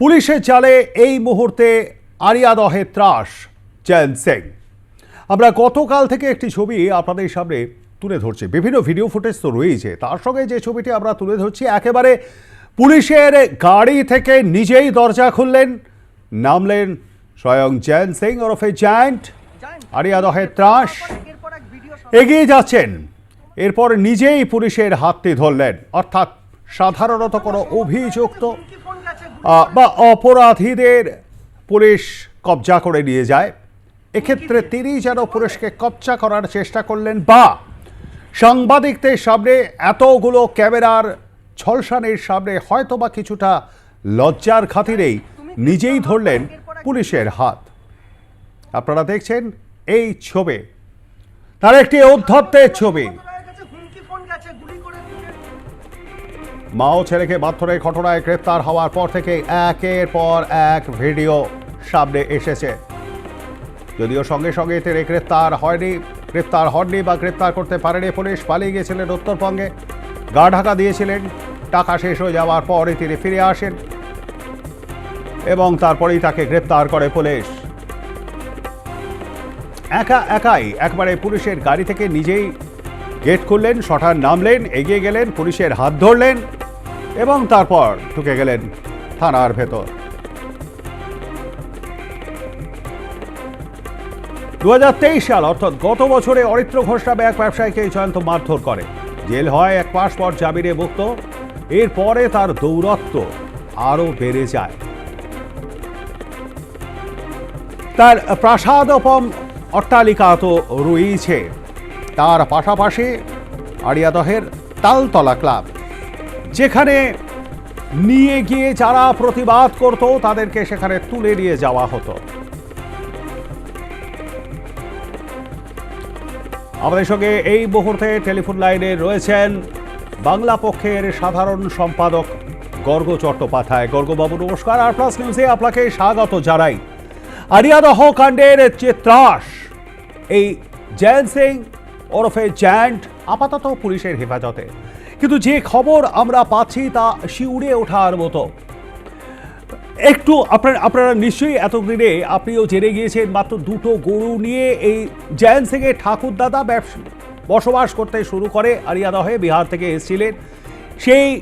পুলিশের চালে এই মুহূর্তে আরিয়াদহে ত্রাস জয়ন্ত সিং। আমরা গতকাল থেকে একটি ছবি আপনাদের সামনে তুলে ধরছি। বিভিন্ন ভিডিও ফুটেজ তো রয়েছে। তার সঙ্গে যে ছবিটি আমরা তুলে ধরছি, একেবারে পুলিশের গাড়ি থেকে নিজেই দরজা খুললেন, নামলেন স্বয়ং জয়ন্ত সিং ওরফে জায়ান্ট আরিয়াদহে ত্রাস। এগিয়ে যাচ্ছেন। এরপর নিজেই পুলিশের হাতটি ধরলেন। অর্থাৎ সাধারণত কোনো অভিযুক্ত বা অপরাধীদের পুলিশ কবজা করে নিয়ে যায়। এক্ষেত্রে তিনি যেন পুলিশকে কবজা করার চেষ্টা করলেন বা সাংবাদিকদের সামনে এতগুলো ক্যামেরার ছলসানের সামনে হয়তো বা কিছুটা লজ্জার খাতিরেই নিজেই ধরলেন পুলিশের হাত। আপনারা দেখছেন এই ছবি। তার একটি অধ্যত্তের ছবি। মা ও ছেলেকে মারধরের ঘটনায় গ্রেপ্তার হওয়ার পর থেকে একের পর এক ভিডিও সামনে এসেছে। যদিও সঙ্গে সঙ্গে তিনি গ্রেপ্তার হয়নি, গ্রেপ্তার হননি বা গ্রেপ্তার করতে পারেনি পুলিশ, পালিয়ে গিয়েছিলেন উত্তরবঙ্গে। গা ঢাকা দিয়েছিলেন, টাকা শেষ হয়ে যাওয়ার পরে তিনি ফিরে আসেন এবং তারপরেই তাকে গ্রেপ্তার করে পুলিশ। একা একাই একবারে পুলিশের গাড়ি থেকে নিজেই গেট খুললেন, শটার নামলেন, এগিয়ে গেলেন, পুলিশের হাত ধরলেন এবং তারপর ঢুকে গেলেন থানার ভেতর। দু হাজার তেইশ সাল, অর্থাৎ গত বছরে অরিত্র ঘোষ নামে এক ব্যবসায়ীকে জয়ন্ত মারধর করে। জেল হয় এক মাস পর জামিনে মুক্ত। এরপরে তার দৌরত্ব আরও বেড়ে যায়। তার প্রাসাদপম অট্টালিকা তো রয়েছে। তার পাশাপাশি আড়িয়াদহের তালতলা ক্লাব। যেখানে নিয়ে গিয়ে যারা প্রতিবাদ করত, তাদেরকে সেখানে তুলে নিয়ে যাওয়া হতো। আমাদের সঙ্গে এই মুহূর্তে টেলিফোন লাইনে রয়েছেন বাংলা পক্ষের সাধারণ সম্পাদক গর্গ চট্টোপাধ্যায়। গর্গবাবু নমস্কার। আর প্লাস নিউজে আপনাকে স্বাগত জানাই। আরিয়াদহ কাণ্ডের যে ত্রাস এই জয়ন্ত সিং ওরফে জ্যান্ট আপাতত পুলিশের হেফাজতে। কিন্তু যে খবর আমরা পাচ্ছি তা শিউড়ে ওঠার মতো। একটু আপনার, আপনারা নিশ্চয়ই এতদিনে আপনিও জেনে গিয়েছেন মাত্র দুটো গরু নিয়ে এই জয়ন্ত সিংয়ের ঠাকুরদাদা ব্যবসা, বসবাস করতে শুরু করে আরিয়াদা আরিয়াদহে বিহার থেকে এসেছিলেন। সেই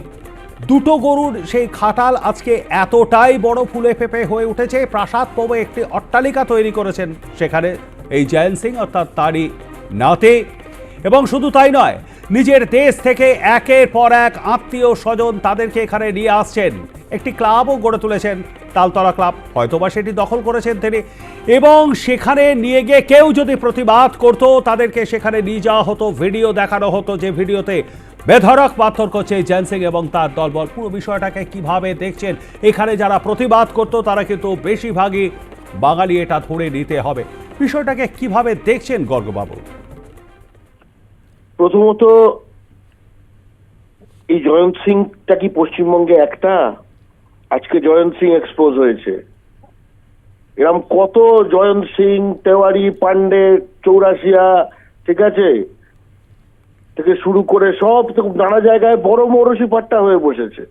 দুটো গরুর সেই খাটাল আজকে এতটাই বড় ফুলে ফেপে হয়ে উঠেছে, প্রাসাদ পবে একটি অট্টালিকা তৈরি করেছেন সেখানে এই জয়ন্ত সিং, অর্থাৎ তারই নাতে। এবং শুধু তাই নয়, নিজের দেশ থেকে একের পর এক আত্মীয় স্বজন তাদেরকে এখানে নিয়ে আসছেন। একটি ক্লাবও গড়ে তুলেছেন তালতলা ক্লাব। হয়তোবা সেটি দখল করেছেন তিনি। এবং সেখানে নিয়ে গিয়ে কেউ যদি প্রতিবাদ করত, তাদেরকে সেখানে নিয়ে যাওয়া হতো, ভিডিও দেখানো হতো যে ভিডিওতে বেধরক পাথর করছে জয়ন্ত সিং এবং তার দলবল। পুরো বিষয়টাকে কীভাবে দেখছেন? এখানে যারা প্রতিবাদ করত, তারা কিন্তু বেশিরভাগই বাঙালি এটা ধরে নিতে হবে। বিষয়টাকে কীভাবে দেখছেন গর্গবাবু? প্রথমত, এই জয়ন্ত সিংটা কি পশ্চিমবঙ্গে একটা? আজকে জয়ন্ত সিং এক্সপোজ হয়েছে। এরম কত জয়ন্ত সিং, তেওয়ারি পান্ডে চৌরাশিয়া, ঠিক আছে? থেকে শুরু করে সব নানা জায়গায় বড় মৌরসি পাট্টা হয়ে বসেছে।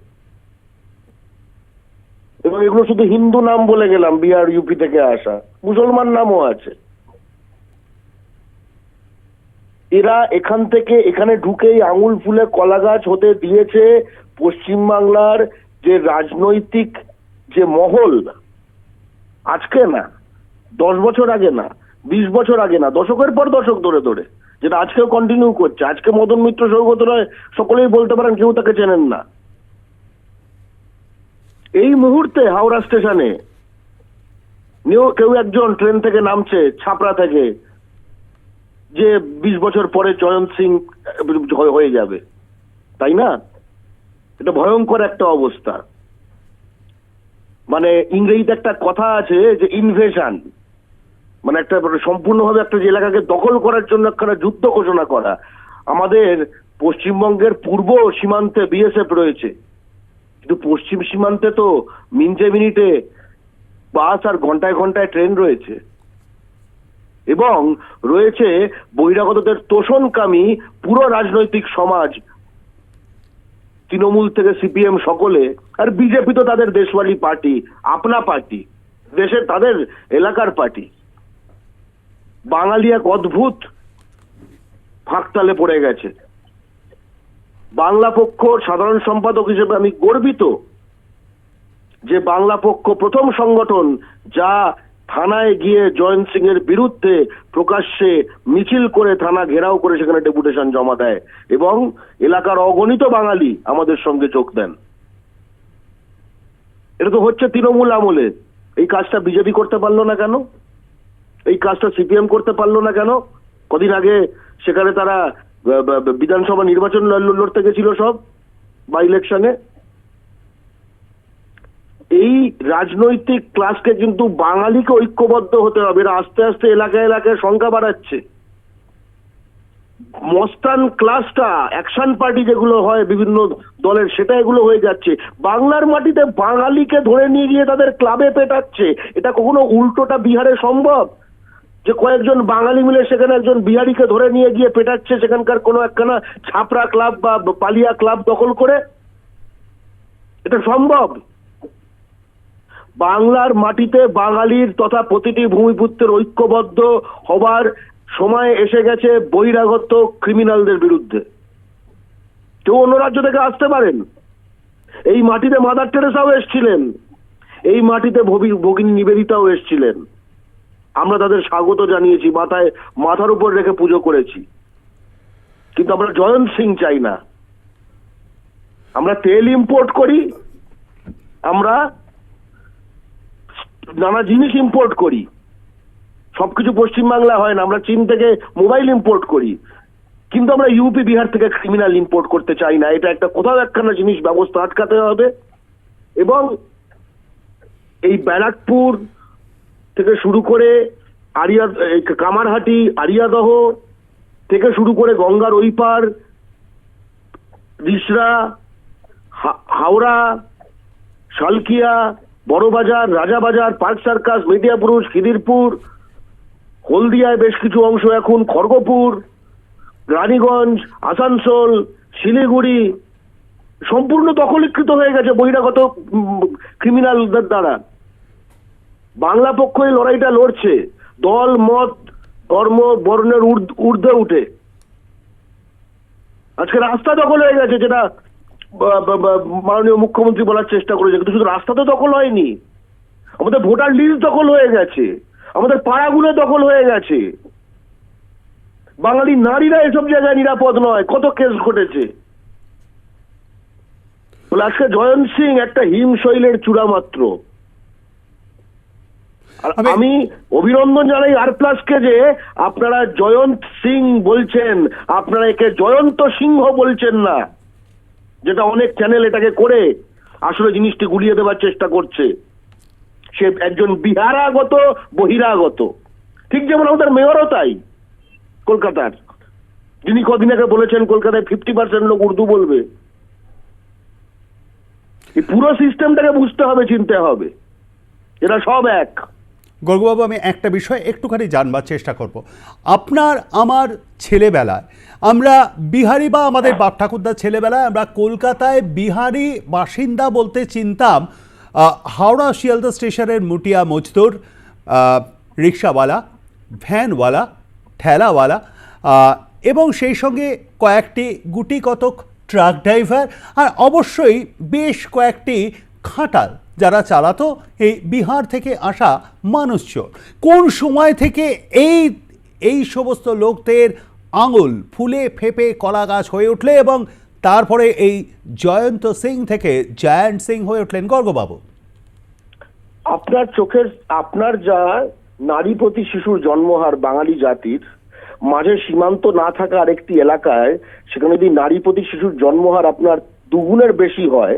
এবং এগুলো শুধু হিন্দু নাম বলে গেলাম, বিহার, ইউপি থেকে আসা। মুসলমান নামও আছে। এরা এখান থেকে এখানে ঢুকেই আঙুল ফুলে কলা গাছ হতে দিয়েছে পশ্চিমবাংলার যে রাজনৈতিক যে মহল, আজকে না, দশ বছর আগে না, বিশ বছর আগে না, দশকের পর দশক ধরে ধরে, যেটা আজকেও কন্টিনিউ করছে। আজকে মদন মিত্র সৌগত রায় সকলেই বলতে পারেন কেউ তাকে চেনেন না। এই মুহূর্তে হাওড়া স্টেশনে কেউ একজন ট্রেন থেকে নামছে, ছাপড়া থেকে। যে বিশ বছর পরে জয়ন্ত সিং, হয়ে যাবে। তাই না? এটা ভয়ঙ্কর একটা অবস্থা। মানে ইংরেজিতে একটা কথা আছে যে ইনভেশন মানে একটা সম্পূর্ণভাবে একটা যে এলাকাকে দখল করার জন্য একটা যুদ্ধ ঘোষণা করা। আমাদের পশ্চিমবঙ্গের পূর্ব সীমান্তে বিএসএফ রয়েছে। কিন্তু পশ্চিম সীমান্তে তো মিনিটে মিনিটে বাস আর ঘন্টায় ঘন্টায় ট্রেন রয়েছে। এবং রয়েছে বহিরাগতদের তোষণকামী পুরো রাজনৈতিক সমাজ। তৃণমূল থেকে সিপিএম সকলে, আর বিজেপি তো তাদের দেশওয়ালি পার্টি, আপনা পার্টি, দেশের তাদের এলাকার পার্টি। বাঙালি এক অদ্ভুত ফাঁকতালে পড়ে গেছে। বাংলা পক্ষ সাধারণ সম্পাদক হিসেবে আমি গর্বিত যে বাংলা পক্ষ প্রথম সংগঠন যা থানায় গিয়ে জয়ন্ত সিং এর বিরুদ্ধে প্রকাশ্যে মিছিল করে থানা ঘেরাও করে সেখানে ডেপুটেশন জমা দেয় এবং এলাকার অগণিত বাঙালি আমাদের সঙ্গে যোগ দেন। এটা তো হচ্ছে তৃণমূল আমলে। এই কাজটা বিজেপি করতে পারল না কেন? এই কাজটা সিপিএম করতে পারল না কেন? কদিন আগে সেখানে তারা বিধানসভা নির্বাচন লড়তে গেছিল সব বা ইলেকশনে এই রাজনৈতিক ক্লাসকে কিন্তু বাঙালিকে ঐক্যবদ্ধ হতে হবে। এরা আস্তে আস্তে এলাকায় এলাকায় সংখ্যা বাড়াচ্ছে। মস্তান ক্লাসটা অ্যাকশন পার্টি যেগুলো হয় বিভিন্ন দলের, সেটা এগুলো হয়ে যাচ্ছে। বাংলার মাটিতে বাঙালিকে ধরে নিয়ে গিয়ে তাদের ক্লাবে পেটাচ্ছে, এটা কখনো উল্টোটা বিহারে সম্ভব? যে কয়েকজন বাঙালি মিলে সেখানে একজন বিহারিকে ধরে নিয়ে গিয়ে পেটাচ্ছে সেখানকার কোনো একখানা ছাপরা ক্লাব বা পালিয়া ক্লাব দখল করে? এটা সম্ভব? বাংলার মাটিতে বাঙালির তথা প্রতিটি ভূমিপুত্রের ঐক্যবদ্ধ হবার সময় এসে গেছে বহিরাগত ক্রিমিনালদের বিরুদ্ধে। কেউ অন্য রাজ্য থেকে আসতে পারেন। এই মাটিতে মাদার টেরেসাও এসছিলেন। এই মাটিতে ভগিনী নিবেদিতাও এসছিলেন। আমরা তাদের স্বাগত জানিয়েছি, মাথায়, মাথার উপর রেখে পুজো করেছি। কিন্তু আমরা জয়ন্ত সিং চাই না। আমরা তেল ইম্পোর্ট করি, আমরা নানা জিনিস ইম্পোর্ট করি। সবকিছু পশ্চিমবাংলা হয় না, আমরা চীন থেকে মোবাইল ইম্পোর্ট করি। কিন্তু আমরা ইউপি বিহার থেকে ক্রিমিনাল ইম্পোর্ট করতে চাই না। এটা একটা কোথাও একখানা জিনিস ব্যবস্থা আটকাতে হবে। এবং এই ব্যারাকপুর থেকে শুরু করে আরিয়া কামারহাটি, আরিয়াদহ থেকে শুরু করে গঙ্গার ওই পার, রিসরা হাওড়া, শালকিয়া বড়বাজার, রাজাবাজার, পার্ক সার্কাস মেদিয়াপুরুষ খিদিরপুর, হলদিয়ায় বেশ কিছু অংশ এখন, খড়গপুর, রানীগঞ্জ, আসানসোল, শিলিগুড়ি, সম্পূর্ণ দখলীকৃত হয়ে গেছে বহিরাগত ক্রিমিনালদের দ্বারা। বাংলা পক্ষ এই লড়াইটা লড়ছে। দল, মত, ধর্ম, বর্ণের ঊর্ধ্ব- উঠে। আজকে রাস্তা দখল হয়ে গেছে যেটা মাননীয় মুখ্যমন্ত্রী বলার চেষ্টা করেছে কিন্তু শুধু রাস্তা তো দখল হয়নি। আমাদের ভোটার লিস্ট দখল হয়ে গেছে। আমাদের পাড়াগুলো দখল হয়ে গেছে। বাঙালি নারীরা এসব জায়গায় নিরাপদ নয়। কত কেস ঘটেছে? আজকে জয়ন্ত সিং একটা হিমশৈলের চূড়া মাত্র। আমি অভিনন্দন জানাই আর প্লাসকে যে আপনারা জয়ন্ত সিং বলছেন আপনারা একে জয়ন্ত সিংহ বলছেন না। যেটা অনেক চ্যানেল এটাকে করে আসলে জিনিসটি গুলিয়ে দেওয়ার চেষ্টা করছে। সে একজন বিহারাগত, বহিরাগত। ঠিক যেমন আমাদের মেয়রও তাই, কলকাতার। যিনি কদিন আগে বলেছেন কলকাতায় ফিফটি পার্সেন্ট লোক উর্দু বলবে। এই পুরো সিস্টেমটাকে বুঝতে হবে, চিনতে হবে। এরা সব এক। গর্গবাবু আমি একটা বিষয় একটুখানি জানবার চেষ্টা করব। আপনার আমার ছেলেবেলায় আমরা বিহারি বা আমাদের বাপ ঠাকুরদার ছেলেবেলায় আমরা কলকাতায় বিহারি বাসিন্দা বলতে চিনতাম হাওড়া শিয়ালদা স্টেশনের মুটিয়া মজদুর রিক্সাওয়ালা ভ্যানওয়ালা ঠেলাওয়ালা এবং সেই সঙ্গে কয়েকটি গুটি কতক ট্রাক ড্রাইভার আর অবশ্যই বেশ কয়েকটি খাটাল, যারা চালাতো এই বিহার থেকে আসা মানুষজন। কোন সময় থেকে এই এই সমস্ত লোকদের আঙুল ফুলে ফেপে কলা গাছ হয়ে উঠলে এবং তারপরে এই জয়ন্ত সিং থেকে জায়ান্ট সিং হয়ে উঠলেন গর্গবাবু? আপনার চোখের, আপনার যা নারী প্রতি শিশুর জন্মহার বাঙালি জাতির, মাঝে সীমান্ত না থাকা আরেকটি এলাকায় সেখানে যদি নারী প্রতি শিশুর জন্মহার আপনার দুগুণের বেশি হয়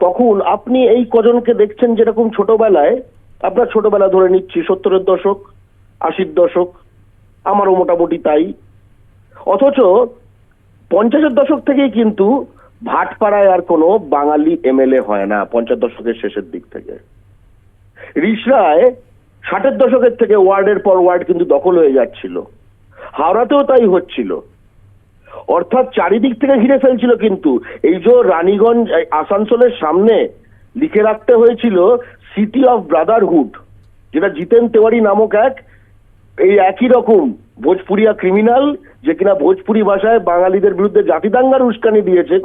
তখন আপনি এই কজনকে দেখছেন যেরকম ছোটবেলায় আপনার ছোটবেলা ধরে নিচ্ছি, সত্তরের দশক, আশির দশক, আমারও মোটামুটি তাই। অথচ পঞ্চাশের দশক থেকেই কিন্তু ভাটপাড়ায় আর কোনো বাঙালি এমএলএ হয় না, পঞ্চাশ দশকের শেষের দিক থেকে। রিসরায় ষাটের দশকের থেকে ওয়ার্ডের পর ওয়ার্ড কিন্তু দখল হয়ে যাচ্ছিল। হাওড়াতেও তাই হচ্ছিল। অর্থাৎ চারিদিক থেকে ঘিরে ফেলছিল কিন্তু। এই যে রানীগঞ্জ আসানসোলের সামনে লিখে রাখতে হয়েছিল সিটি অফ ব্রাদারহুড যেটা জিতেন তেওয়ারি নামক এক, এই একই রকম ভোজপুরিয়া ক্রিমিনাল যে কিনা ভোজপুরি ভাষায় বাঙালিদের বিরুদ্ধে জাতিদাঙ্গার উস্কানি দিয়েছে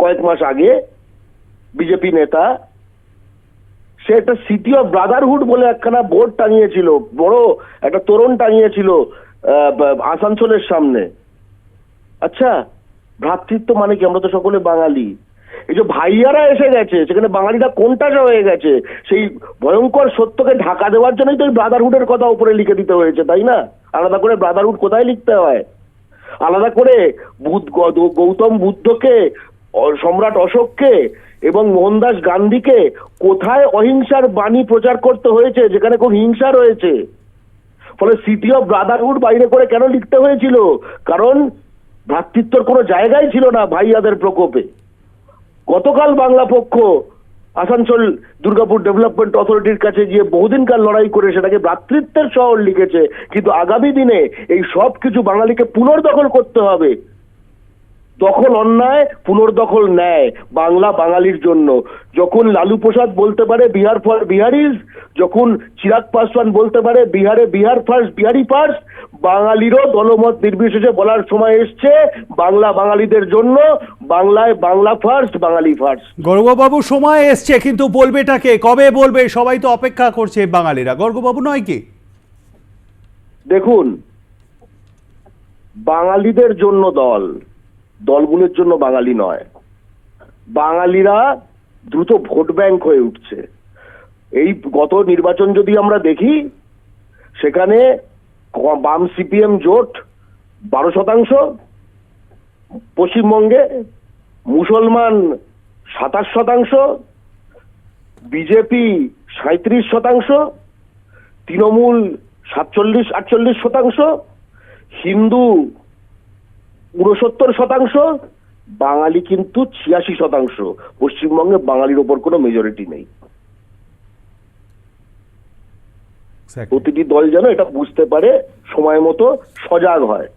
কয়েক মাস আগে বিজেপি নেতা। সে একটা সিটি অফ ব্রাদারহুড বলে একখানা বোর্ড টাঙিয়েছিল, বড় একটা তোরণ টাঙিয়েছিল আসানসোলের সামনে। আচ্ছা ভ্রাতৃত্ব মানে কি? আমরা তো সকলে বাঙালি। এই যে ভাইয়ারা এসে গেছে, সেখানে বাঙালিরা কোনটা হয়ে গেছে? সেই ভয়ঙ্কর সত্যকে ঢাকা দেওয়ার জন্যই তো ব্রাদারহুডের কথা উপরে লিখে দিতে হয়েছে, তাই না? আলাদা করে ব্রাদারহুড কোথায় লিখতে হয়? আলাদা করে বুদ্ধ গৌতম বুদ্ধকে সম্রাট অশোককে এবং মোহনদাস গান্ধীকে কোথায় অহিংসার বাণী প্রচার করতে হয়েছে? যেখানে খুব হিংসা রয়েছে। ফলে সিটি অফ ব্রাদারহুড বাইরে করে কেন লিখতে হয়েছিল? কারণ ভ্রাতৃত্বর কোনো জায়গাই ছিল না ভাইয়াদের প্রকোপে। গতকাল বাংলা পক্ষ আসানসোল দুর্গাপুর ডেভেলপমেন্ট অথরিটির কাছে গিয়ে বহুদিনকার লড়াই করে সেটাকে ভ্রাতৃত্বের শহর লিখেছে, কিন্তু আগামী দিনে এই সব কিছু বাঙালিকে পুনর্দখল করতে হবে। দখল অন্যায় পুনর্দখল নেয় বাংলা বাঙালির জন্য। যখন লালু প্রসাদ বলতে পারে বিহার ফর বিহারিজ যখন চিরাগ পাসওয়ান বলতে পারে বিহারে বিহার ফার্স্ট বিহারি ফার্স্ট বাঙালিরও দলমত নির্বিশেষে বলার সময় এসছে বাংলা বাঙালিদের জন্য। বাংলায় বাংলা ফার্স্ট বাঙালি ফার্স্ট। গর্গবাবু সময় এসছে কিন্তু বলবে বলবেটাকে কবে বলবে? সবাই তো অপেক্ষা করছে বাঙালিরা। গর্গবাবু নয় কি? দেখুন বাঙালিদের জন্য দল দলগুলোর জন্য বাঙালি নয়। বাঙালিরা দ্রুত ভোট ব্যাংক হয়ে উঠছে। এই গত নির্বাচন যদি আমরা দেখি, সেখানে বাম সিপিএম জোট বারো শতাংশ, পশ্চিমবঙ্গে মুসলমান সাতাশ শতাংশ, বিজেপি সাঁত্রিশ শতাংশ, তৃণমূল সাতচল্লিশ আটচল্লিশ শতাংশ, হিন্দু উনসত্তর শতাংশ বাঙালি কিন্তু ছিয়াশি শতাংশ। পশ্চিমবঙ্গে বাঙালির ওপর কোনো মেজরিটি নেই। প্রতিটি দল যেন এটা বুঝতে পারে সময় মতো সজাগ হয়।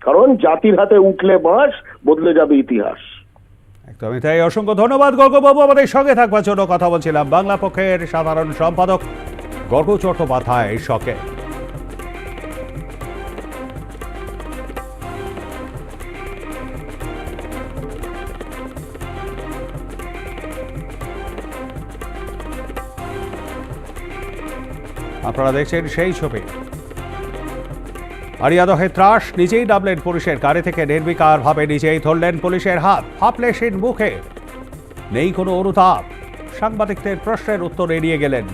কারণ জাতির হাতে উঠলে বাঁশ বদলে যাবে ইতিহাস। একদমই তাই। অসংখ্য ধন্যবাদ গর্গবাবু। আমাদের সঙ্গে থাকবার জন্য কথা বলছিলাম। বাংলা পক্ষের সাধারণ সম্পাদক গর্গ চট্টোপাধ্যায় শখে আপনারা দেখছেন সেই ছবি। আরিয়াদহে ত্রাস, নিজেই নামলেন পুলিশের গাড়ি থেকে নির্বিকারভাবে নিজেই ধরলেন পুলিশের হাত ফাপলে মুখে। নেই কোনো অনুতাপ। সাংবাদিকদের প্রশ্নের উত্তর এড়িয়ে গেলেন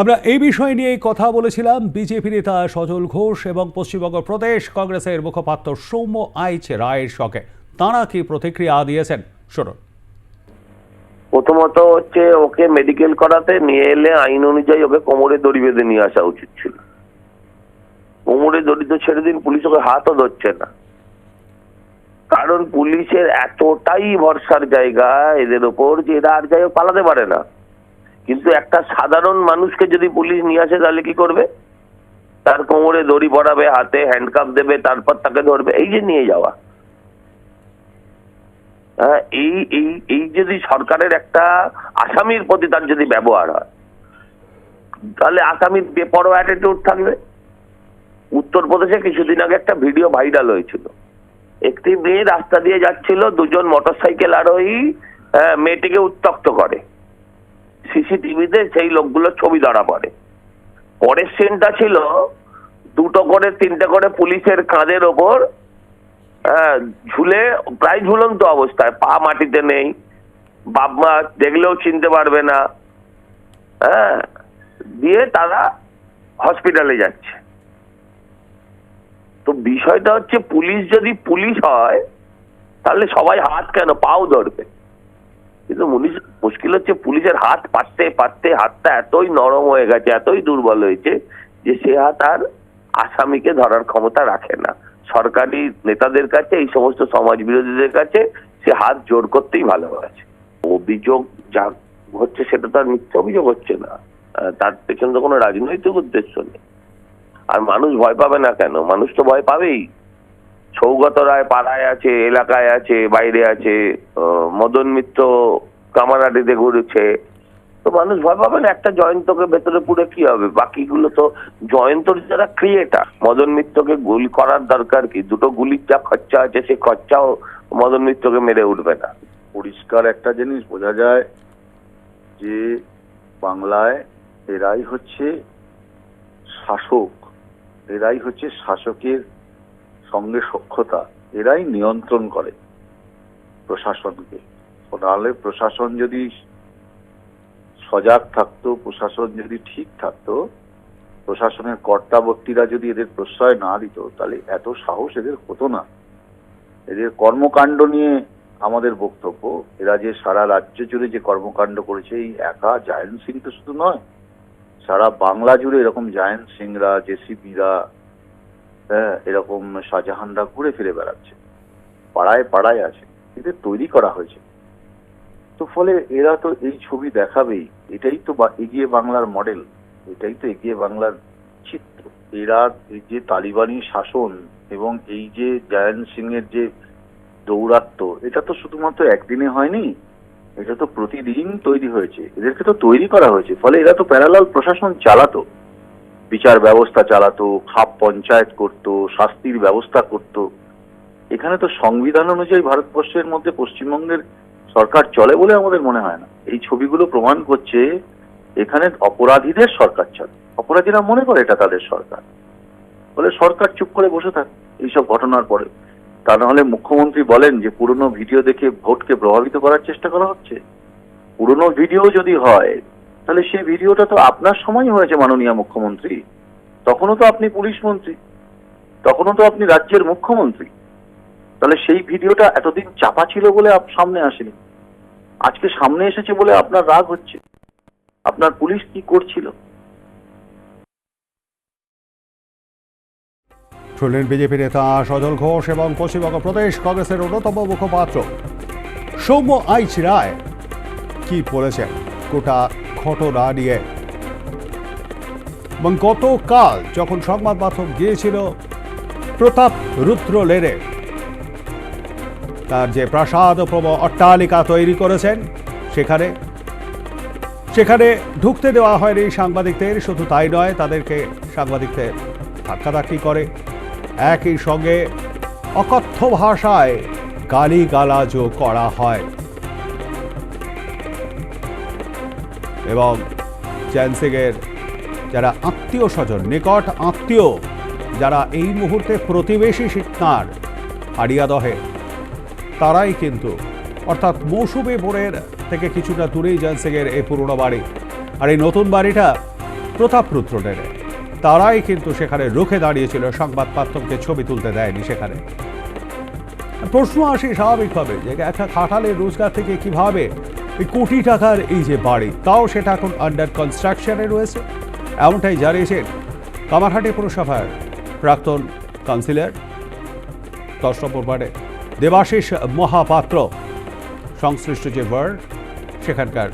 আমরা এই বিষয় নিয়ে কথা বলেছিলাম। বিজেপি নেতা সজল ঘোষ এবং পশ্চিমবঙ্গ প্রদেশ কংগ্রেসের মুখপাত্র সৌম্য আইচ রায়ের শখে তাঁরা কি প্রতিক্রিয়া দিয়েছেন? শুনুন। প্রথমত হচ্ছে ওকে মেডিকেল করাতে নিয়ে এলে আইন অনুযায়ী ওকে কোমরে দড়ি বেঁধে নিয়ে আসা উচিত ছিল। কোমরে দড়ি তো ছেড়ে দিন, পুলিশ ওকে হাতও ধরছে না। কারণ পুলিশের এতটাই ভরসার জায়গা এদের ওপর যে এরা আর যাই পালাতে পারে না। কিন্তু একটা সাধারণ মানুষকে যদি পুলিশ নিয়ে আসে তাহলে কি করবে? তার কোমরে দড়ি পরাবে হাতে হ্যান্ডকাপ দেবে তারপর তাকে ধরবে এই যে নিয়ে যাওয়া। হ্যাঁ, এই এই এই যদি সরকারের একটা আসামির প্রতি তার যদি ব্যবহার হয় তাহলে আসামির বেপরোয়া অ্যাটিটিউড থাকবে। উত্তরপ্রদেশে কিছুদিন আগে একটা ভিডিও ভাইরাল হয়েছিল। একটি মেয়ে রাস্তা দিয়ে যাচ্ছিল দুজন মোটরসাইকেল আরোহী আহ, মেয়েটিকে উত্তক্ত করে। সিসিটিভিতে সেই লোকগুলোর ছবি ধরা পড়ে। পরের সিনটা ছিল দুটো করে তিনটে করে পুলিশের কাঁধের ওপর হ্যাঁ, ঝুলে প্রায় ঝুলন্ত অবস্থায় পা মাটিতে নেই বাপ মা দেখলেও চিনতে পারবে না হ্যাঁ দিয়ে তারা হসপিটালে যাচ্ছে। তো বিষয়টা হচ্ছে পুলিশ যদি পুলিশ হয় তাহলে সবাই হাত কেন পাও ধরবে? কিন্তু মুশকিল হচ্ছে পুলিশের হাত পাততে পাততে হাতটা এতই নরম হয়ে গেছে, এতই দুর্বল হয়েছে যে সে হাত আর আসামিকে ধরার ক্ষমতা রাখে না। সরকারি নেতাদের কাছে, এই সমস্ত সমাজ বিরোধীদের কাছে সে হাত জোর করতেই ভালোবাসে। অভিযোগ যা হচ্ছে সেটা তো আর মিথ্যে অভিযোগ হচ্ছে না। তার পেছনে তো কোনো রাজনৈতিক উদ্দেশ্য নেই। আর মানুষ ভয় পাবে না কেন? মানুষ তো ভয় পাবেই। সৌগত রায় পাড়ায় আছে, এলাকায় আছে, বাইরে আছে মদন মিত্র কামারাটিতে ঘুরেছে। তো মানুষ ভয় পাবে না, একটা জয়ন্তকে ভেতরে পুরে কি হবে? বাকিগুলো তো জয়ন্তর যারা ক্রিয়েটার মদন মিত্রকে গুলি করার দরকার কি? দুটো গুলির যা খরচা আছে সেই খরচাও মদন মিত্রকে মেরে উঠবে না। পরিষ্কার একটা জিনিস বোঝা যায় যে বাংলায় এরাই হচ্ছে শাসক। এরাই হচ্ছে শাসকের সঙ্গে সক্ষতা এরাই নিয়ন্ত্রণ করে প্রশাসনকে। নাহলে প্রশাসন যদি সজাগ থাকতো, প্রশাসন যদি ঠিক থাকতো, প্রশাসনের কর্তাবর্তীরা যদি এদের প্রশ্রয় না দিত, তাহলে এত সাহস এদের হতো না। এদের কর্মকাণ্ড নিয়ে আমাদের বক্তব্য, এরা যে সারা রাজ্য জুড়ে যে কর্মকাণ্ড করেছে, এই একা জায়েন্ট সিং তো শুধু নয়, সারা বাংলা জুড়ে এরকম জায়েন্ট সিংরা, জেসিবিরা হ্যাঁ এরকম শাহজাহানরা ঘুরে ফিরে বেড়াচ্ছে। পাড়ায় পাড়ায় আছে এদের তৈরি করা হয়েছে। তো ফলে এরা তো এই ছবি দেখাবেই, এটাই তো এগিয়ে বাংলার মডেল এটাই তো এগিয়ে বাংলার চিত্র। এরা এই যে তালিবানি শাসন এবং এই যে জায়ান সিং এর যে দৌরাত্ম, এটা তো শুধুমাত্র একদিনে হয়নি, এটা তো প্রতিদিন তৈরি হয়েছে। এদেরকে তো তৈরি করা হয়েছে, ফলে এরা তো প্যারালাল প্রশাসন চালাতো। বিচার ব্যবস্থা চালাতো, খাপ পঞ্চায়েত করত, শাস্তির ব্যবস্থা করত। এখানে তো সংবিধান অনুযায়ী ভারতবর্ষের মধ্যে পশ্চিমবঙ্গের সরকার চলে বলে আমাদের মনে হয় না। এই ছবিগুলো প্রমাণ করছে এখানে অপরাধীদের সরকার চলে। অপরাধীরা মনে করে এটা তাদের সরকার। বলে সরকার চুপ করে বসে থাকে এইসব ঘটনার পরে। তা নাহলে মুখ্যমন্ত্রী বলেন যে, পুরনো ভিডিও দেখে ভোটকে প্রভাবিত করার চেষ্টা করা হচ্ছে। পুরনো ভিডিও যদি হয় তাহলে সেই ভিডিওটা তো আপনার সময় হয়েছে, মাননীয় মুখ্যমন্ত্রী। তখনও তো আপনি পুলিশ মন্ত্রী। তখনও তো আপনি রাজ্যের মুখ্যমন্ত্রী। তাহলে সেই ভিডিওটা এতদিন চাপা ছিল বলে সামনে আসেনি। আজকে সামনে এসেছে বলে আপনার রাগ হচ্ছে। আপনার পুলিশ কি করছিল? শুনলেন বিজেপি নেতা সজল ঘোষ এবং পশ্চিমবঙ্গ প্রদেশ কংগ্রেসের অন্যতম মুখপাত্র সৌম্য আইচ রায়। কি বলেছেন? গোটা ঘটনা নিয়ে। এবং গতকাল যখন সংবাদ মাধ্যম গিয়েছিল, প্রতাপ রুদ্র লেনে তার যে প্রাসাদ প্রব অট্টালিকা তৈরি করেছেন, সেখানে সেখানে ঢুকতে দেওয়া হয়নি সাংবাদিকদের, শুধু তাই নয়, তাদেরকে সাংবাদিকদের ধাক্কাধাক্কি করে। একই সঙ্গে অকথ্য ভাষায় গালি গালাজও করা হয়। এবং চ্যান্সিংয়ের যারা আত্মীয় স্বজন, নিকট আত্মীয়, যারা এই মুহূর্তে প্রতিবেশী শিকনার আড়িয়াদহে তারাই কিন্তু, অর্থাৎ মৌসুমী বোরের থেকে কিছুটা দূরেই জ্যানসিংয়ের এই পুরনো বাড়ি আর এই নতুন বাড়িটা প্রতাপ রুদ্র তারাই কিন্তু সেখানে রুখে দাঁড়িয়েছিল, সংবাদ মাধ্যমকে ছবি তুলতে দেয়নি সেখানে। প্রশ্ন আসে স্বাভাবিকভাবে যে একটা খাটালে রোজগার থেকে কীভাবে কোটি টাকার এই যে বাড়ি, তাও সেটা এখন আন্ডার কনস্ট্রাকশনে রয়েছে। এমনটাই জানিয়েছেন কামারহাটি পুরসভার প্রাক্তন কাউন্সিলর দশ নম্বর ওয়ার্ডে দেবাশিস মহাপাত্র, সংশ্লিষ্ট যে ওয়ার্ড, সেখানকার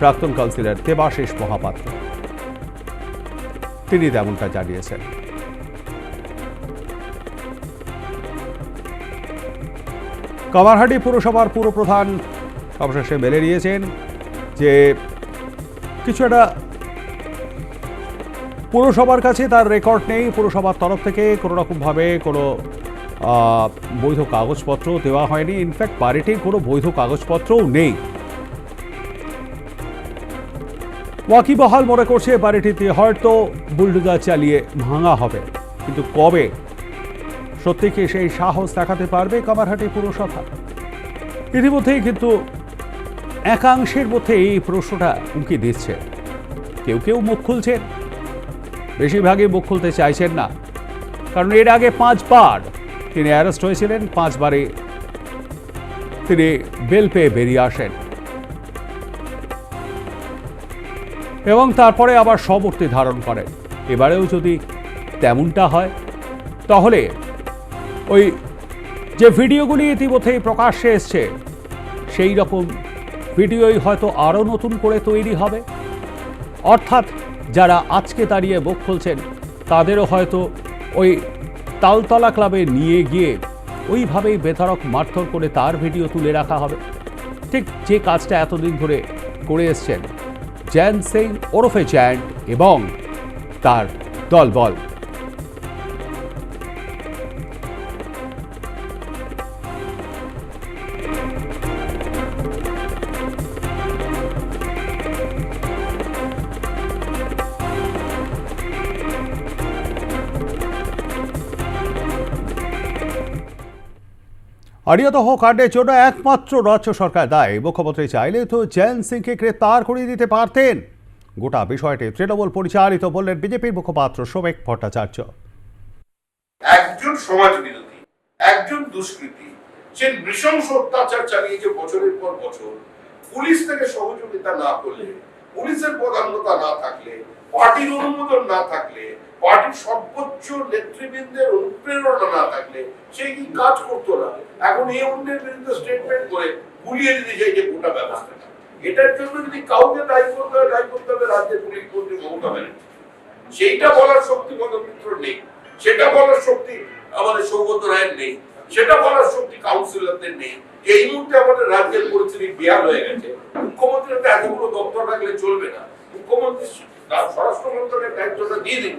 প্রাক্তন কাউন্সিলর দেবাশিস মহাপাত্র। তিনি তেমনটা জানিয়েছেন। কামারহাটি পুরসভার পুরপ্রধান সবশেষে মেনে নিয়েছেন যে কিছু একটা পুরসভার কাছে তার রেকর্ড নেই, পুরসভার তরফ থেকে কোনো রকমভাবে কোনো বৈধ কাগজপত্র দেওয়া হয়নি। ইনফ্যাক্ট বাড়িটির কোনো বৈধ কাগজপত্রও নেই। ওয়াকিবহাল মনে করছে বাড়িটিতে হয়তো বুলডোজার চালিয়ে ভাঙা হবে। কিন্তু কবে? সত্যি কি সেই সাহস দেখাতে পারবে কামারহাটি পুরসভা? ইতিমধ্যেই কিন্তু একাংশের মধ্যে এই প্রশ্নটা উঁকি দিচ্ছে। কেউ কেউ মুখ খুলছেন বেশিরভাগই মুখ খুলতে চাইছেন না। কারণ এর আগে পাঁচবার তিনি অ্যারেস্ট হয়েছিলেন, পাঁচবারে তিনি বেল পেয়ে বেরিয়ে আসেন। এবং তারপরে আবার সমর্থি ধারণ করেন। এবারেও যদি তেমনটা হয়, তাহলে ওই যে ভিডিওগুলি ইতিমধ্যেই প্রকাশ্যে এসছে, সেই রকম ভিডিওই হয়তো আরও নতুন করে তৈরি হবে। অর্থাৎ যারা আজকে দাঁড়িয়ে বুক খুলছেন, তাদেরও হয়তো ওই তালতলা ক্লাবে নিয়ে গিয়ে ওইভাবেই বেধড়ক মারধর করে তার ভিডিও তুলে রাখা হবে। ঠিক যে কাজটা এতদিন ধরে করে এসছেন, জ্যান সিং ওরফে জ্যান্ট এবং তার দলবল। আরিয়াদহ কাণ্ডের জন্য একমাত্র রাজ্য সরকার দায়। মুখ্যমন্ত্রী চাইলে তো জ্যান সিংকে গ্রেপ্তার করিয়ে দিতে পারতেন। গোটা বিষয়টি তৃণমূল পরিচালিত বললেন বিজেপির মুখপাত্র সৌমিক ভট্টাচার্য। একজন সমাজ বিরোধী একজন দুষ্কৃতী সে নৃশংস অত্যাচার চালিয়েছে বছরের পর বছর পুলিশ থেকে সহযোগিতা না করলে পুলিশের প্রধান্যতা না থাকলে, পার্টির অনুমোদন না থাকলে, পার্টির সর্বোচ্চ নেতৃবৃন্দের অনুপ্রেরণা না থাকলে সে কি কাজ করতো না? এখন এই অন্যের বিরুদ্ধে স্টেটমেন্ট করে গুলিয়ে দিতে চাইছে গোটা ব্যবস্থাটা এটার জন্য যদি কাউকে দায়ী করতে হয়, দায়ী করতে হবে রাজ্যের পুলিশ মন্ত্রী মমতা ব্যানার্জি। সেইটা বলার শক্তি গণতন্ত্র নেই। সেটা বলার শক্তি আমাদের সৌগত রায়ের নেই। সেটা বলার শক্তি কাউন্সিলরদের নেই। যে এই মুহূর্তে আমাদের রাজ্যের পরিস্থিতি বেয়াল হয়ে গেছে। মুখ্যমন্ত্রী এতগুলো দপ্তর রাখলে চলবে না। মুখ্যমন্ত্রী স্বরাষ্ট্র মন্ত্রকের দায়িত্বটা দিয়ে দিন।